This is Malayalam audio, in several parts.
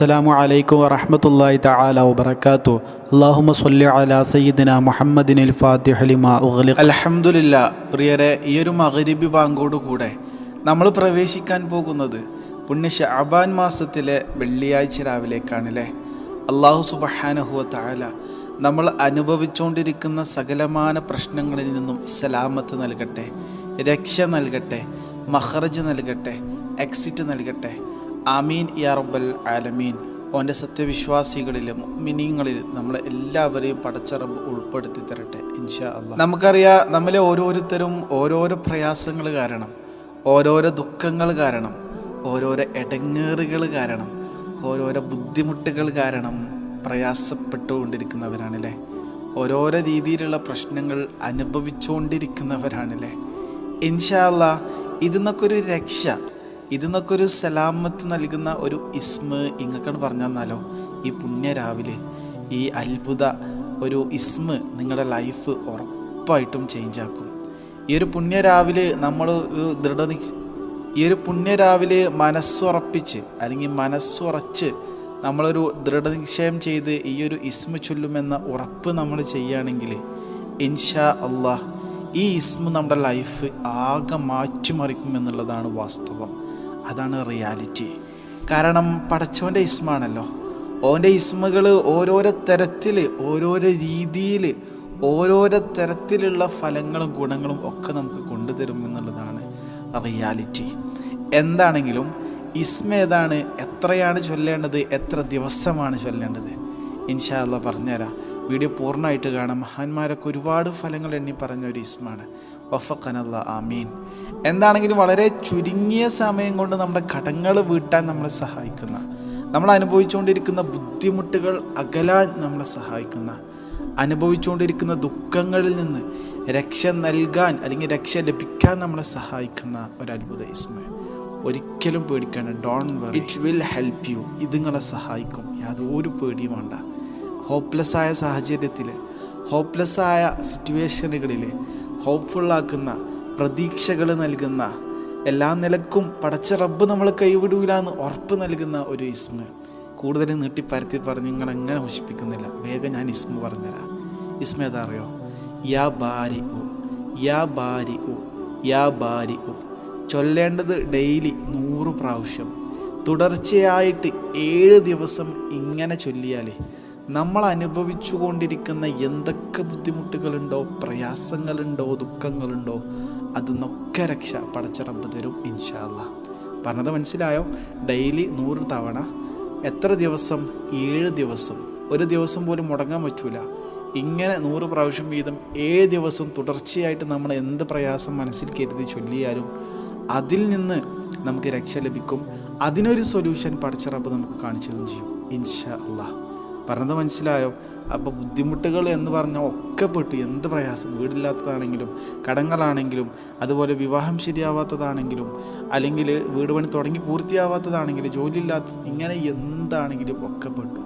അസ്സലാമു അലൈക്കും വറഹ്മത്തുള്ളാഹി തആല വബറകാതു അല്ലാഹുമ്മ സ്വല്ലി അലാ സയ്യിദിന മുഹമ്മദിനിൽ ഫാത്തിഹ ലിമാ ഉഗ്ലിഖ്. അൽഹംദുലില്ല പ്രിയരെ ഈ ഒരു മഗ്രിബി ബാങ്കോട് കൂടെ നമ്മൾ പ്രവേശിക്കാൻ പോകുന്നത് പുണ്യ ഷഅബാൻ മാസത്തിലെ വെള്ളിയാഴ്ച രാവിലേക്കാണല്ലേ അള്ളാഹു സുബഹാനഹുവ താല നമ്മൾ അനുഭവിച്ചുകൊണ്ടിരിക്കുന്ന സകലമാന പ്രശ്നങ്ങളിൽ നിന്നും സലാമത്ത് നൽകട്ടെ രക്ഷ നൽകട്ടെ മഹറജ് നൽകട്ടെ എക്സിറ്റ് നൽകട്ടെ ആമീൻ യാ റബ്ബൽ ആലമീൻ. ഓന്റെ സത്യവിശ്വാസികളിലും മിനിങ്ങളിൽ നമ്മളെ എല്ലാവരെയും പടച്ചറബ് ഉൾപ്പെടുത്തി തരട്ടെ ഇൻഷാ അള്ളാഹ് നമുക്കറിയാം നമ്മളെ ഓരോരുത്തരും ഓരോരോ പ്രയാസങ്ങൾ കാരണം ഓരോരോ ദുഃഖങ്ങൾ കാരണം ഓരോരോ ഇടങ്ങേറുകൾ കാരണം ഓരോരോ ബുദ്ധിമുട്ടുകൾ കാരണം പ്രയാസപ്പെട്ടുകൊണ്ടിരിക്കുന്നവരാണല്ലേ? ഓരോരോ രീതിയിലുള്ള പ്രശ്നങ്ങൾ അനുഭവിച്ചുകൊണ്ടിരിക്കുന്നവരാണല്ലേ? ഇൻഷാല്ല ഇതിന്നൊക്കെ ഒരു രക്ഷ ഇതിന്നൊക്കെ ഒരു സലാമത്ത് നൽകുന്ന ഒരു ഇസ്മ ഇങ്ങക്കാണ് പറഞ്ഞു തന്നാലോ ഈ പുണ്യ രാവിലെ ഈ അത്ഭുത ഒരു ഇസ്മ നിങ്ങളുടെ ലൈഫ് ഉറപ്പായിട്ടും ചേഞ്ച് ആക്കും. ഈ ഒരു പുണ്യ രാവിലെ നമ്മൾ ഒരു ദൃഢ ഈ ഒരു പുണ്യ രാവിലെ മനസ്സുറപ്പിച്ച് അല്ലെങ്കിൽ മനസ്സുറച്ച് നമ്മളൊരു ദൃഢനിശ്ചയം ചെയ്ത് ഈ ഒരു ഇസ്മ ചൊല്ലുമെന്ന ഉറപ്പ് നമ്മൾ ചെയ്യുകയാണെങ്കിൽ ഇൻഷാ അള്ളാഹ് ഈ ഇസ്മ നമ്മുടെ ലൈഫ് ആകെ മാറ്റിമറിക്കും എന്നുള്ളതാണ് വാസ്തവം. അതാണ് റിയാലിറ്റി. കാരണം പടച്ചവന്റെ ഇസ്മാണല്ലോ. ഓന്റെ ഇസ്മകൾ ഓരോരോ തരത്തിൽ ഓരോരോ രീതിയിൽ ഓരോരോ തരത്തിലുള്ള ഫലങ്ങളും ഗുണങ്ങളും ഒക്കെ നമുക്ക് കൊണ്ടുതരും എന്നുള്ളതാണ് റിയാലിറ്റി. എന്താണെങ്കിലും ഇസ്മ ഏതാണ് എത്രയാണ് ചൊല്ലേണ്ടത് എത്ര ദിവസമാണ് ചൊല്ലേണ്ടത്? ഇൻഷാല്ല പറഞ്ഞുതരാം. വീഡിയോ പൂർണമായിട്ട് കാണാം മഹാന്മാരൊക്കെ ഒരുപാട് ഫലങ്ങൾ എണ്ണി പറഞ്ഞ ഒരു ഇസ്മാണ്. വഫക്കനല്ല ആമീൻ. എന്താണെങ്കിലും വളരെ ചുരുങ്ങിയ സമയം കൊണ്ട് നമ്മുടെ കടങ്ങൾ വീട്ടാൻ നമ്മളെ സഹായിക്കുന്ന നമ്മൾ അനുഭവിച്ചുകൊണ്ടിരിക്കുന്ന ബുദ്ധിമുട്ടുകൾ അകലാൻ നമ്മളെ സഹായിക്കുന്ന അനുഭവിച്ചുകൊണ്ടിരിക്കുന്ന ദുഃഖങ്ങളിൽ നിന്ന് രക്ഷ നൽകാൻ അല്ലെങ്കിൽ രക്ഷ ലഭിക്കാൻ നമ്മളെ സഹായിക്കുന്ന ഒരു അത്ഭുത ഇസ്മ. ഒരിക്കലും പേടിക്കേണ്ട don't worry it will help you ഇത് നിങ്ങളെ സഹായിക്കും. യാതൊരു പേടിയും വേണ്ട. ഹോപ്പ്ലെസ് ആയ സാഹചര്യത്തിൽ ഹോപ്പ്ലെസ്സായ സിറ്റുവേഷനുകളിൽ ഹോപ്പ്ഫുള്ളാക്കുന്ന പ്രതീക്ഷകൾ നൽകുന്ന എല്ലാ നിലക്കും പടച്ച റബ്ബ് നമ്മൾ കൈവിടൂല എന്ന് ഉറപ്പ് നൽകുന്ന ഒരു ഇസ്മ. കൂടുതൽ നീട്ടിപ്പരത്തി പറഞ്ഞ് നിങ്ങൾ എങ്ങനെ മോശിപ്പിക്കുന്നില്ല വേഗം ഞാൻ ഇസ്മ പറഞ്ഞുതരാം ഇസ്മ ഏതാ അറിയോ? യാ ബാരി ഓ യാ ബാരി ഓ യാ ബാരി ഓ ചൊല്ലേണ്ടത് ഡെയിലി നൂറ് പ്രാവശ്യം. തുടർച്ചയായിട്ട് ഏഴ് ദിവസം ഇങ്ങനെ ചൊല്ലിയാലേ നമ്മൾ അനുഭവിച്ചു കൊണ്ടിരിക്കുന്ന എന്തൊക്കെ ബുദ്ധിമുട്ടുകളുണ്ടോ പ്രയാസങ്ങളുണ്ടോ ദുഃഖങ്ങളുണ്ടോ അതിന്നൊക്കെ രക്ഷ പടച്ചറമ്പ് തരും ഇൻഷാല്ല പറഞ്ഞത് മനസ്സിലായോ? ഡെയിലി നൂറ് തവണ. എത്ര ദിവസം? ഏഴ് ദിവസം. ഒരു ദിവസം പോലും മുടങ്ങാൻ പറ്റൂല. ഇങ്ങനെ നൂറ് പ്രാവശ്യം വീതം ഏഴ് ദിവസം തുടർച്ചയായിട്ട് നമ്മൾ എന്ത് പ്രയാസം മനസ്സിൽ കരുതി ചൊല്ലിയാലും അതിൽ നിന്ന് നമുക്ക് രക്ഷ ലഭിക്കും. അതിനൊരു സൊല്യൂഷൻ പഠിച്ചറപ്പ് നമുക്ക് കാണിച്ചതും ചെയ്യും. ഇൻഷാ അള്ളാഹ് പറഞ്ഞത് മനസ്സിലായോ? അപ്പോൾ ബുദ്ധിമുട്ടുകൾ എന്ന് പറഞ്ഞാൽ ഒക്കെ പെട്ടു. എന്ത് പ്രയാസം? വീടില്ലാത്തതാണെങ്കിലും കടങ്ങളാണെങ്കിലും അതുപോലെ വിവാഹം ശരിയാവാത്തതാണെങ്കിലും അല്ലെങ്കിൽ വീട് പണി തുടങ്ങി പൂർത്തിയാവാത്തതാണെങ്കിലും ജോലിയില്ലാത്ത ഇങ്ങനെ എന്താണെങ്കിലും ഒക്കെ പെട്ടു.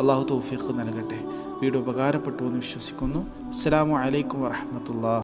അള്ളാഹു തൗഫീഖ് നൽകട്ടെ. വീട് ഉപകാരപ്പെട്ടു എന്ന് വിശ്വസിക്കുന്നു. അസ്സാം വലൈക്കും വറഹമത്തുള്ള